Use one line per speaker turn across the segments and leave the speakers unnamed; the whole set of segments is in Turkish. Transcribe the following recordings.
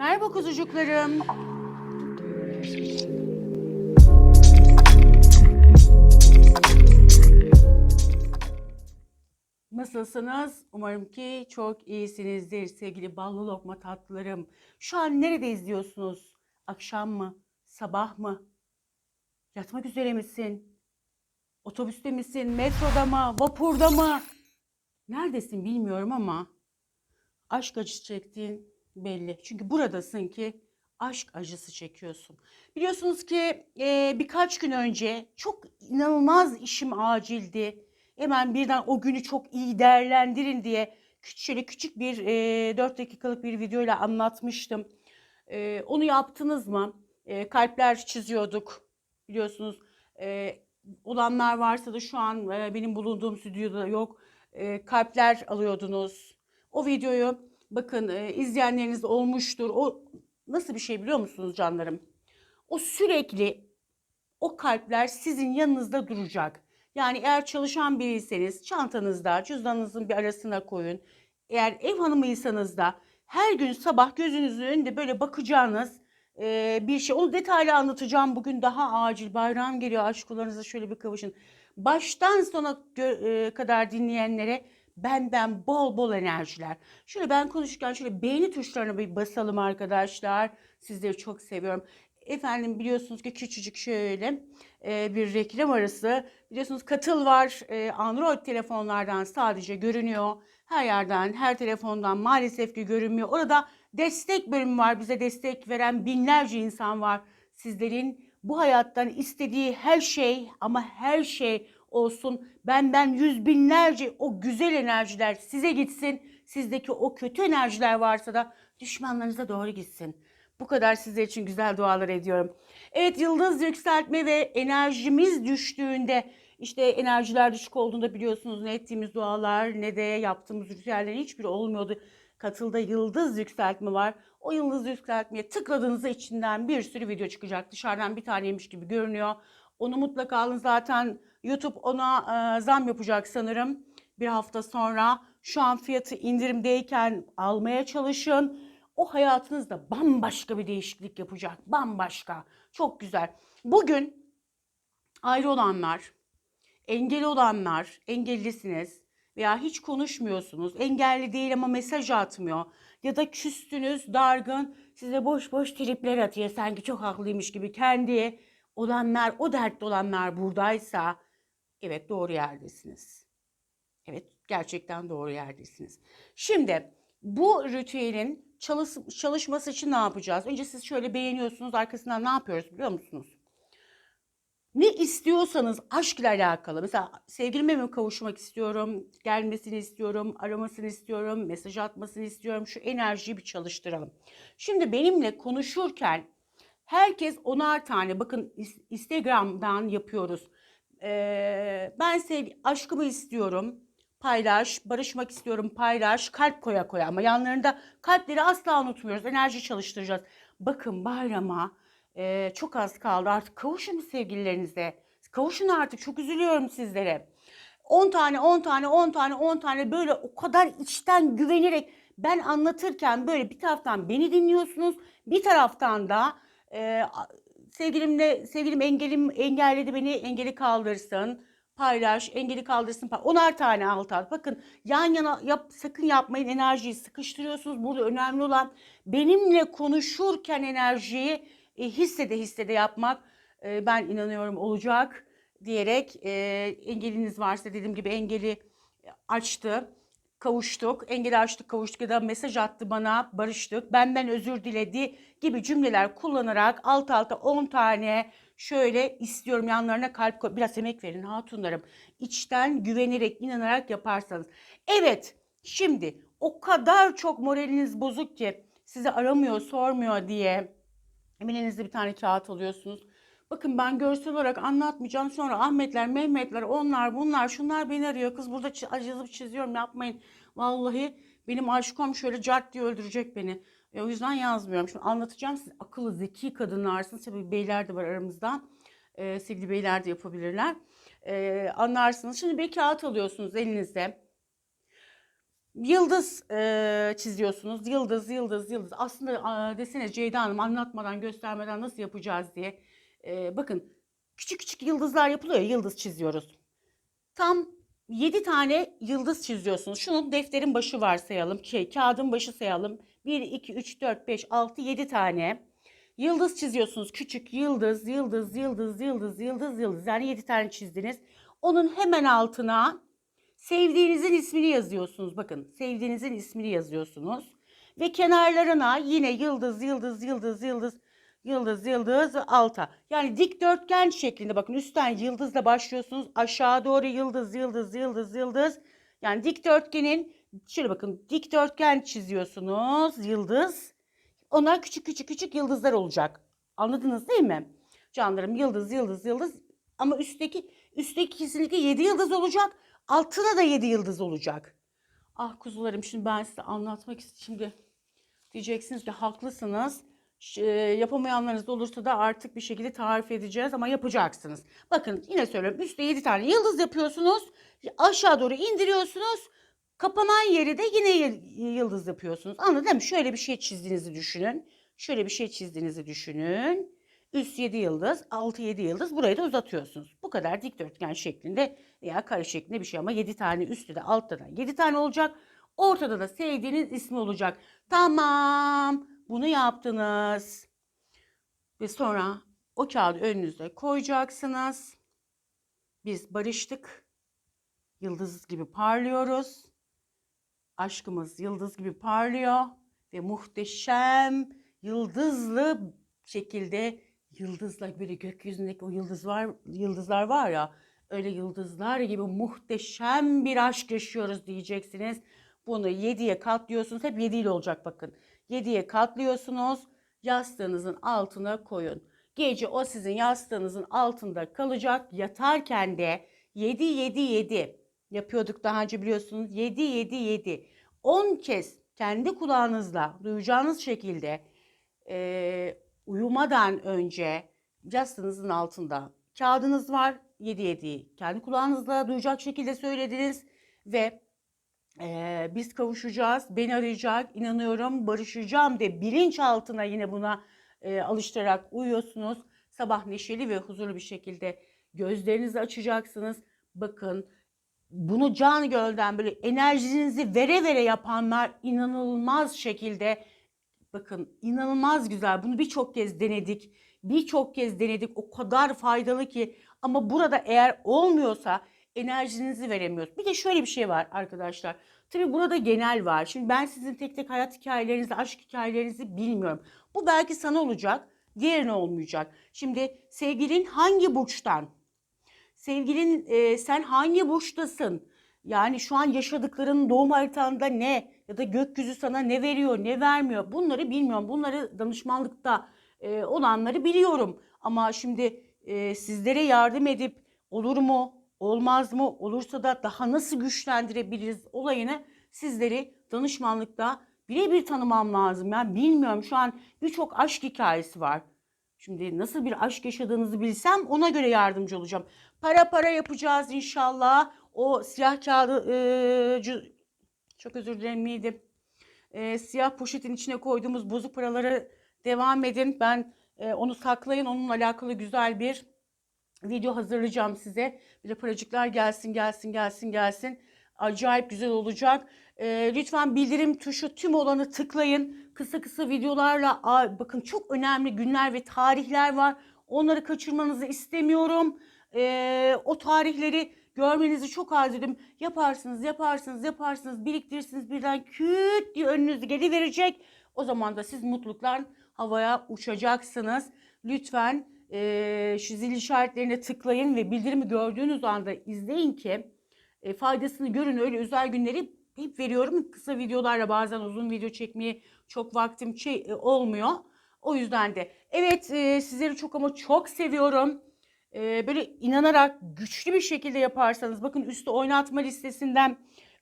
Merhaba kuzucuklarım. Nasılsınız? Umarım ki çok iyisinizdir sevgili ballı lokma tatlılarım. Şu an nerede izliyorsunuz? Akşam mı? Sabah mı? Yatmak üzere misin? Otobüste misin? Metroda mı? Vapurda mı? Neredesin bilmiyorum ama aşk acısı çektiğin belli. Çünkü buradasın ki aşk acısı çekiyorsun. Biliyorsunuz ki e, birkaç gün önce çok inanılmaz işim acildi. Hemen birden o günü çok iyi değerlendirin diye şöyle küçük bir e, 4 dakikalık bir videoyla anlatmıştım. E, onu yaptınız mı? E, kalpler çiziyorduk biliyorsunuz. E, olanlar varsa da şu an e, benim bulunduğum stüdyoda yok. E, kalpler alıyordunuz. O videoyu bakın e, izleyenleriniz olmuştur. O nasıl bir şey biliyor musunuz canlarım? O sürekli o kalpler sizin yanınızda duracak. Yani eğer çalışan biriyseniz çantanızda, cüzdanınızın bir arasına koyun. Eğer ev hanımıysanız da her gün sabah gözünüzün önünde böyle bakacağınız e, bir şey. Onu detaylı anlatacağım bugün daha acil. Bayram geliyor aşkularınıza şöyle bir kavuşun. Baştan sona e, kadar dinleyenlere benden bol bol enerjiler. Şöyle ben konuşurken şöyle beğeni tuşlarına bir basalım arkadaşlar. Sizleri çok seviyorum. Efendim biliyorsunuz ki küçücük şöyle e, bir reklam arası. Biliyorsunuz katıl var. E, Android telefonlardan sadece görünüyor. Her yerden, her telefondan maalesef ki görünmüyor. Orada destek bölümü var. Bize destek veren binlerce insan var. Sizlerin bu hayattan istediği her şey ama her şey olsun. Benden yüz binlerce o güzel enerjiler size gitsin. Sizdeki o kötü enerjiler varsa da düşmanlarınıza doğru gitsin. Bu kadar sizler için güzel dualar ediyorum. Evet yıldız yükseltme ve enerjimiz düştüğünde işte enerjiler düşük olduğunda biliyorsunuz ne ettiğimiz dualar ne de yaptığımız ritüellerin hiçbiri olmuyordu. Katılda yıldız yükseltme var. O yıldız yükseltmeye tıkladığınızda içinden bir sürü video çıkacak. Dışarıdan bir taneymiş gibi görünüyor. Onu mutlaka alın zaten YouTube ona e, zam yapacak sanırım bir hafta sonra. Şu an fiyatı indirimdeyken almaya çalışın. O hayatınızda bambaşka bir değişiklik yapacak. Bambaşka. Çok güzel. Bugün ayrı olanlar, engel olanlar, engellisiniz veya hiç konuşmuyorsunuz. Engelli değil ama mesaj atmıyor. Ya da küstünüz, dargın, size boş boş tripler atıyor. Sanki çok haklıymış gibi kendi olanlar, o dertli olanlar buradaysa evet doğru yerdesiniz. Evet gerçekten doğru yerdesiniz. Şimdi bu ritüelin çalış- çalışması için ne yapacağız? Önce siz şöyle beğeniyorsunuz arkasından ne yapıyoruz biliyor musunuz? Ne istiyorsanız aşk ile alakalı. Mesela sevgilime mi kavuşmak istiyorum, gelmesini istiyorum, aramasını istiyorum, mesaj atmasını istiyorum. Şu enerjiyi bir çalıştıralım. Şimdi benimle konuşurken herkes onar tane bakın Instagram'dan yapıyoruz. Ee, ben sev aşkımı istiyorum. Paylaş, barışmak istiyorum, paylaş, kalp koya koya ama yanlarında kalpleri asla unutmuyoruz. Enerji çalıştıracağız. Bakın bayrama ee, çok az kaldı. Artık kavuşun sevgililerinize. Kavuşun artık. Çok üzülüyorum sizlere. 10 tane, 10 tane, 10 tane, 10 tane böyle o kadar içten güvenerek ben anlatırken böyle bir taraftan beni dinliyorsunuz. Bir taraftan da e, sevgilimle sevgilim engelim engelledi beni engeli kaldırsın. Paylaş, engeli kaldırsın. pay- Onar tane alt alt. Bakın yan yana yap, sakın yapmayın enerjiyi sıkıştırıyorsunuz. Burada önemli olan benimle konuşurken enerjiyi e, hissede hissede yapmak e, ben inanıyorum olacak diyerek e, engeliniz varsa dediğim gibi engeli açtı. Kavuştuk, engeli açtık, kavuştuk ya da mesaj attı bana, barıştık, benden özür diledi gibi cümleler kullanarak alt alta 10 tane şöyle istiyorum yanlarına kalp koy. Biraz emek verin hatunlarım. İçten güvenerek, inanarak yaparsanız. Evet, şimdi o kadar çok moraliniz bozuk ki sizi aramıyor, sormuyor diye Elinizde bir tane kağıt alıyorsunuz. Bakın ben görsel olarak anlatmayacağım. Sonra Ahmetler, Mehmetler, onlar, bunlar, şunlar beni arıyor. Kız burada yazıp çiziyorum yapmayın. Vallahi benim aşkım şöyle cart diye öldürecek beni. E, o yüzden yazmıyorum. Şimdi anlatacağım. Siz akıllı, zeki kadınlarsınız. Tabii beyler de var aramızda. E, sevgili beyler de yapabilirler. E, anlarsınız. Şimdi bir kağıt alıyorsunuz elinizde. Yıldız e, çiziyorsunuz. Yıldız, yıldız, yıldız. Aslında a, desene Ceyda Hanım anlatmadan, göstermeden nasıl yapacağız diye. E, bakın küçük küçük yıldızlar yapılıyor ya, yıldız çiziyoruz. Tam 7 tane yıldız çiziyorsunuz. Şunun defterin başı varsayalım. Şey, kağıdın başı sayalım. 1, 2, 3, 4, 5, 6, 7 tane. Yıldız çiziyorsunuz. Küçük yıldız, yıldız, yıldız, yıldız, yıldız, yıldız. Yani 7 tane çizdiniz. Onun hemen altına sevdiğinizin ismini yazıyorsunuz. Bakın sevdiğinizin ismini yazıyorsunuz. Ve kenarlarına yine yıldız, yıldız, yıldız, yıldız, yıldız, yıldız alta. Yani dikdörtgen şeklinde bakın üstten yıldızla başlıyorsunuz. Aşağı doğru yıldız, yıldız, yıldız, yıldız. Yani dikdörtgenin şöyle bakın dikdörtgen çiziyorsunuz. Yıldız. Ona küçük küçük küçük yıldızlar olacak. Anladınız değil mi? Canlarım yıldız, yıldız, yıldız. Ama üstteki üstteki kesinlikle 7 yıldız olacak. Altına da 7 yıldız olacak. Ah kuzularım şimdi ben size anlatmak istiyorum. Şimdi diyeceksiniz ki haklısınız. E, yapamayanlarınız olursa da artık bir şekilde tarif edeceğiz ama yapacaksınız. Bakın yine söylüyorum. Üstte 7 tane yıldız yapıyorsunuz. Aşağı doğru indiriyorsunuz. Kapanan yeri de yine yıldız yapıyorsunuz. Anladın mı? Şöyle bir şey çizdiğinizi düşünün. Şöyle bir şey çizdiğinizi düşünün. Üst 7 yıldız, altı 7 yıldız. Burayı da uzatıyorsunuz. Bu kadar dikdörtgen şeklinde veya kare şeklinde bir şey ama 7 tane üstte de altta da 7 tane olacak. Ortada da sevdiğiniz ismi olacak. Tamam. Bunu yaptınız. Ve sonra o kağıdı önünüze koyacaksınız. Biz barıştık. Yıldız gibi parlıyoruz. Aşkımız yıldız gibi parlıyor ve muhteşem yıldızlı şekilde yıldızla böyle gökyüzündeki o yıldız var yıldızlar var ya öyle yıldızlar gibi muhteşem bir aşk yaşıyoruz diyeceksiniz. Bunu 7'ye katlıyorsunuz. Hep 7 ile olacak bakın. 7'ye katlıyorsunuz. Yastığınızın altına koyun. Gece o sizin yastığınızın altında kalacak. Yatarken de 7 7 7 yapıyorduk daha önce biliyorsunuz. 7 7 7. 10 kez kendi kulağınızla duyacağınız şekilde e, uyumadan önce yastığınızın altında kağıdınız var. 7 7 kendi kulağınızla duyacak şekilde söylediniz ve ee, biz kavuşacağız, beni arayacak, inanıyorum, barışacağım de bilinçaltına yine buna e, alıştırarak uyuyorsunuz. Sabah neşeli ve huzurlu bir şekilde gözlerinizi açacaksınız. Bakın bunu canı gölden böyle enerjinizi vere vere yapanlar inanılmaz şekilde bakın inanılmaz güzel. Bunu birçok kez denedik. Birçok kez denedik. O kadar faydalı ki ama burada eğer olmuyorsa enerjinizi veremiyoruz. Bir de şöyle bir şey var arkadaşlar. Tabii burada genel var. Şimdi ben sizin tek tek hayat hikayelerinizi, aşk hikayelerinizi bilmiyorum. Bu belki sana olacak, diğerine olmayacak. Şimdi sevgilin hangi burçtan? Sevgilin e, sen hangi burçtasın? Yani şu an yaşadıkların doğum haritanda ne? Ya da gökyüzü sana ne veriyor, ne vermiyor? Bunları bilmiyorum. Bunları danışmanlıkta e, olanları biliyorum. Ama şimdi e, sizlere yardım edip olur mu, olmaz mı, olursa da daha nasıl güçlendirebiliriz olayını sizleri danışmanlıkta birebir tanımam lazım. Ben bilmiyorum şu an birçok aşk hikayesi var. Şimdi nasıl bir aşk yaşadığınızı bilsem ona göre yardımcı olacağım. Para para yapacağız inşallah. O siyah kağıdı e, çok özür dilerim miydi? E, siyah poşetin içine koyduğumuz bozuk paraları devam edin. Ben e, onu saklayın. Onunla alakalı güzel bir video hazırlayacağım size. Bir de paracıklar gelsin gelsin gelsin gelsin. Acayip güzel olacak. Ee, lütfen bildirim tuşu tüm olanı tıklayın. Kısa kısa videolarla aa, bakın çok önemli günler ve tarihler var. Onları kaçırmanızı istemiyorum. Ee, o tarihleri görmenizi çok arzu ediyorum. Yaparsınız, yaparsınız, yaparsınız, biriktirirsiniz birden küt diye önünüze geliverecek. O zaman da siz mutluluklar havaya uçacaksınız. Lütfen e, şu zil işaretlerine tıklayın ve bildirimi gördüğünüz anda izleyin ki e, faydasını görün. Öyle özel günleri hep veriyorum. Kısa videolarla bazen uzun video çekmeye çok vaktim şey, e, olmuyor. O yüzden de evet e, sizleri çok ama çok seviyorum. E, böyle inanarak güçlü bir şekilde yaparsanız bakın üstte oynatma listesinden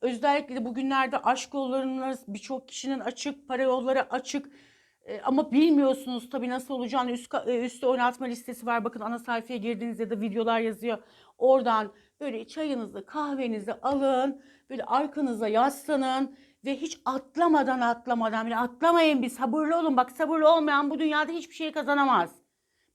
özellikle de bugünlerde aşk yollarınız birçok kişinin açık, para yolları açık. E, ama bilmiyorsunuz tabii nasıl olacağını üst, e, üstte oynatma listesi var. Bakın ana sayfaya girdiğinizde de videolar yazıyor. Oradan Böyle çayınızı, kahvenizi alın. Böyle arkanıza yaslanın ve hiç atlamadan atlamadan bile atlamayın bir sabırlı olun. Bak sabırlı olmayan bu dünyada hiçbir şey kazanamaz.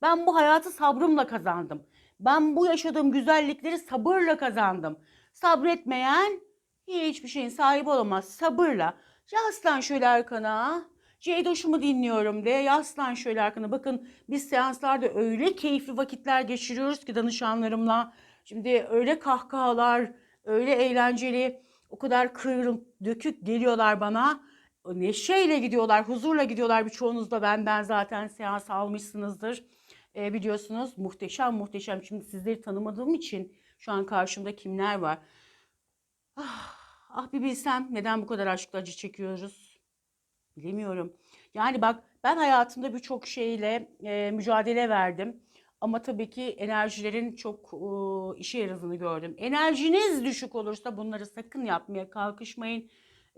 Ben bu hayatı sabrımla kazandım. Ben bu yaşadığım güzellikleri sabırla kazandım. Sabretmeyen hiçbir şeyin sahibi olamaz. Sabırla. Yaslan şöyle arkana. Ceydoş'umu dinliyorum de. Yaslan şöyle arkana. Bakın biz seanslarda öyle keyifli vakitler geçiriyoruz ki danışanlarımla. Şimdi öyle kahkahalar, öyle eğlenceli, o kadar kıvrım dökük geliyorlar bana. Neşeyle gidiyorlar, huzurla gidiyorlar. Birçoğunuz da benden zaten seans almışsınızdır. E, biliyorsunuz muhteşem muhteşem. Şimdi sizleri tanımadığım için şu an karşımda kimler var? Ah, ah bir bilsem neden bu kadar aşkla acı çekiyoruz. Bilemiyorum. Yani bak ben hayatımda birçok şeyle e, mücadele verdim. Ama tabii ki enerjilerin çok e, işe yaradığını gördüm. Enerjiniz düşük olursa bunları sakın yapmaya kalkışmayın.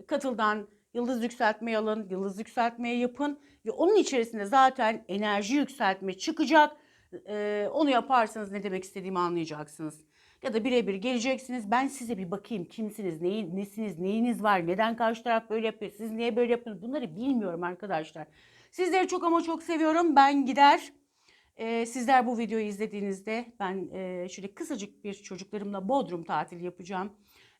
Katıldan yıldız yükseltmeyi alın, yıldız yükseltmeyi yapın ve onun içerisinde zaten enerji yükseltme çıkacak. E, onu yaparsanız ne demek istediğimi anlayacaksınız. Ya da birebir geleceksiniz. Ben size bir bakayım kimsiniz, neyin, nesiniz, neyiniz var, neden karşı taraf böyle yapıyor, siz niye böyle yapıyorsunuz bunları bilmiyorum arkadaşlar. Sizleri çok ama çok seviyorum. Ben gider. Ee, sizler bu videoyu izlediğinizde ben e, şöyle kısacık bir çocuklarımla Bodrum tatili yapacağım.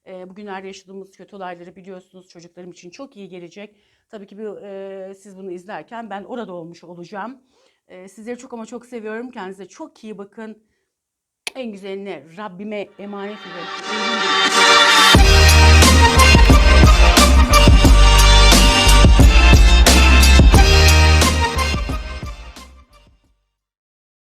E, bugünlerde yaşadığımız kötü olayları biliyorsunuz çocuklarım için çok iyi gelecek. Tabii ki bu, e, siz bunu izlerken ben orada olmuş olacağım. E, sizleri çok ama çok seviyorum. Kendinize çok iyi bakın. En güzeline Rabbime emanet edin.